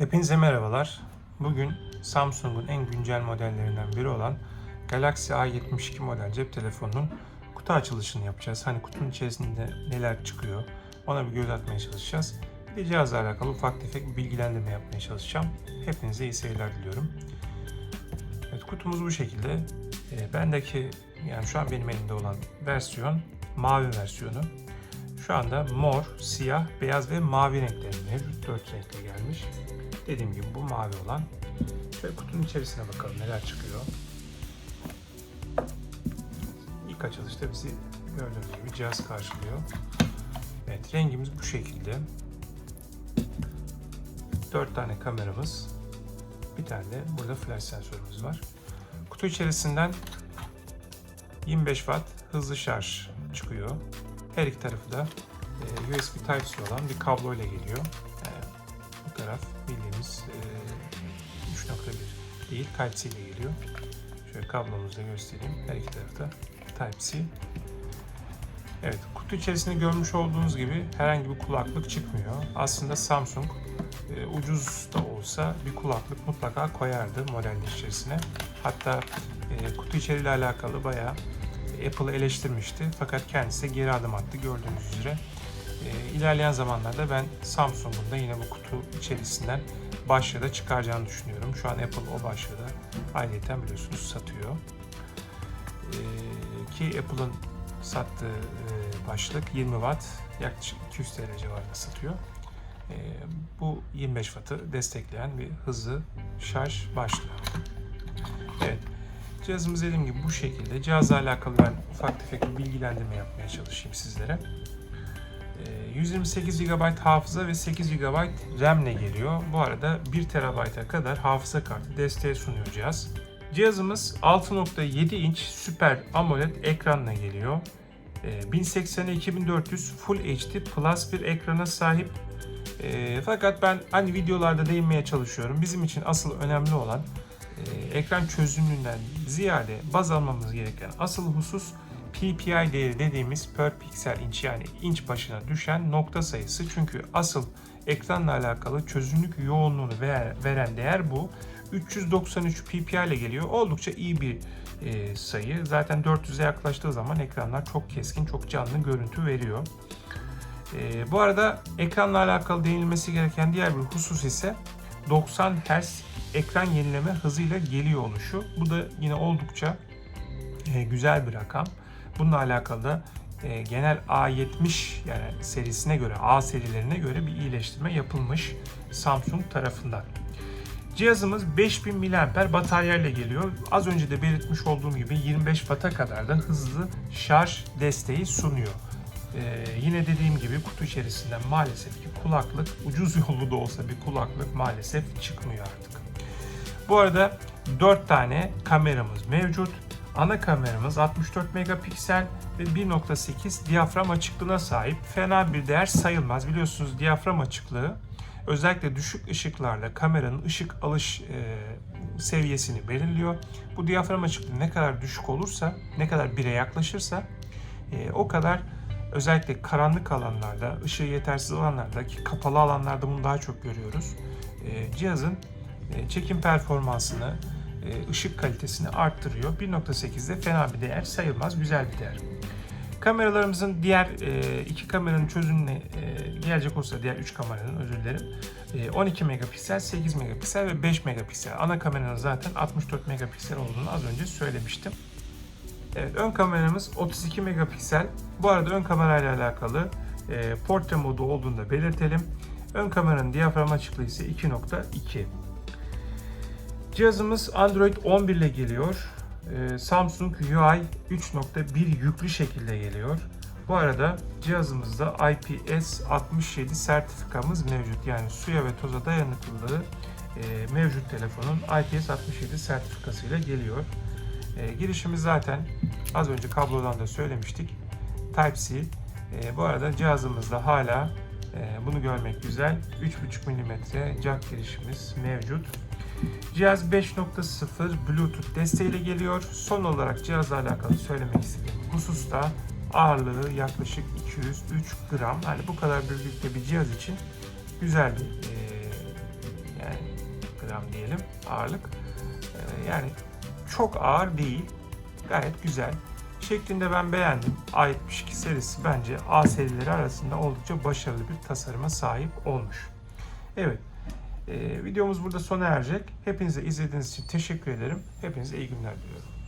Hepinize merhabalar. Bugün Samsung'un en güncel modellerinden biri olan Galaxy A72 model cep telefonunun kutu açılışını yapacağız. Hani kutunun içerisinde neler çıkıyor ona bir göz atmaya çalışacağız. Bir de cihazla alakalı ufak tefek bir bilgilendirme yapmaya çalışacağım. Hepinize iyi seyirler diliyorum. Evet kutumuz bu şekilde. E, bendeki yani şu an benim elimde olan versiyon mavi versiyonu. Şu anda mor, siyah, beyaz ve mavi renkleri mevcut. 4 renkle gelmiş. Dediğim gibi bu mavi olan. Şöyle kutunun içerisine bakalım neler çıkıyor. İlk açılışta bizi gördüğünüz gibi cihaz karşılıyor. Evet rengimiz bu şekilde. 4 tane kameramız. Bir tane de burada flash sensörümüz var. Kutu içerisinden 25 watt hızlı şarj çıkıyor. Her iki tarafı da e, USB Type-C olan bir kablo ile geliyor. Yani bu taraf bildiğimiz e, 3.1 değil Type-C ile geliyor. Şöyle kablomuzu da göstereyim. Her iki tarafta Type-C. Evet, kutu içerisinde görmüş olduğunuz gibi herhangi bir kulaklık çıkmıyor. Aslında Samsung e, ucuz da olsa bir kulaklık mutlaka koyardı modelin içerisine. Hatta e, kutu içeriğiyle alakalı bayağı Apple'ı eleştirmişti. Fakat kendisi geri adım attı gördüğünüz üzere. E, ilerleyen zamanlarda ben Samsung'un da yine bu kutu içerisinden başlığı da çıkaracağını düşünüyorum. Şu an Apple o başlığı da ayrıca biliyorsunuz satıyor. E, ki Apple'ın sattığı e, başlık 20 watt yaklaşık 200 TL civarında satıyor. E, bu 25 wattı destekleyen bir hızlı şarj başlığı. Cihazımız dediğim gibi bu şekilde. Cihazla alakalı ben ufak tefek bir bilgilendirme yapmaya çalışayım sizlere. Ee, 128 GB hafıza ve 8 GB RAM ile geliyor. Bu arada 1 TB'a kadar hafıza kartı desteği sunuyor cihaz. Cihazımız 6.7 inç Super AMOLED ekranla geliyor. Ee, 1080 2400 Full HD Plus bir ekrana sahip. Ee, fakat ben hani videolarda değinmeye çalışıyorum. Bizim için asıl önemli olan e, ekran çözünürlüğünden ziyade baz almamız gereken asıl husus PPI değeri dediğimiz per piksel inç yani inç başına düşen nokta sayısı. Çünkü asıl ekranla alakalı çözünürlük yoğunluğunu ver- veren değer bu. 393 ppi ile geliyor. Oldukça iyi bir e, sayı. Zaten 400'e yaklaştığı zaman ekranlar çok keskin, çok canlı görüntü veriyor. E, bu arada ekranla alakalı değinilmesi gereken diğer bir husus ise 90 Hz ekran yenileme hızıyla geliyor oluşu. Bu da yine oldukça e, güzel bir rakam. Bununla alakalı da e, genel A70 yani serisine göre, A serilerine göre bir iyileştirme yapılmış Samsung tarafından. Cihazımız 5000 mAh batarya ile geliyor. Az önce de belirtmiş olduğum gibi 25 Watt'a kadar da hızlı şarj desteği sunuyor. Ee, yine dediğim gibi kutu içerisinden maalesef ki kulaklık ucuz yollu da olsa bir kulaklık maalesef çıkmıyor artık. Bu arada 4 tane kameramız mevcut. Ana kameramız 64 megapiksel ve 1.8 diyafram açıklığına sahip. Fena bir değer sayılmaz. Biliyorsunuz diyafram açıklığı özellikle düşük ışıklarla kameranın ışık alış e, seviyesini belirliyor. Bu diyafram açıklığı ne kadar düşük olursa, ne kadar bire yaklaşırsa e, o kadar özellikle karanlık alanlarda, ışığı yetersiz alanlarda ki kapalı alanlarda bunu daha çok görüyoruz. E, cihazın e, çekim performansını, e, ışık kalitesini arttırıyor. 1.8'de fena bir değer sayılmaz, güzel bir değer. Kameralarımızın diğer iki kameranın çözünürlüğüne e, gelecek olsa diğer 3 kameranın özür dilerim. E, 12 megapiksel, 8 megapiksel ve 5 megapiksel. Ana kameranın zaten 64 megapiksel olduğunu az önce söylemiştim. Evet, ön kameramız 32 megapiksel. Bu arada ön kamerayla alakalı e, portre modu olduğunu da belirtelim. Ön kameranın diyafram açıklığı ise 2.2. Cihazımız Android 11 ile geliyor. Ee, Samsung UI 3.1 yüklü şekilde geliyor. Bu arada cihazımızda IPS67 sertifikamız mevcut. Yani suya ve toza dayanıklılığı e, mevcut telefonun IPS67 sertifikasıyla geliyor. E, girişimiz zaten az önce kablodan da söylemiştik. Type-C. E, bu arada cihazımızda hala e, bunu görmek güzel. 3.5 mm jack girişimiz mevcut. Cihaz 5.0 Bluetooth desteğiyle geliyor. Son olarak cihazla alakalı söylemek istediğim husus da ağırlığı yaklaşık 203 gram. Yani bu kadar büyüklükte bir cihaz için güzel bir e, yani gram diyelim ağırlık. Ee, yani çok ağır değil. Gayet güzel. Şeklinde ben beğendim. A72 serisi bence A serileri arasında oldukça başarılı bir tasarıma sahip olmuş. Evet. videomuz burada sona erecek. Hepinize izlediğiniz için teşekkür ederim. Hepinize iyi günler diliyorum.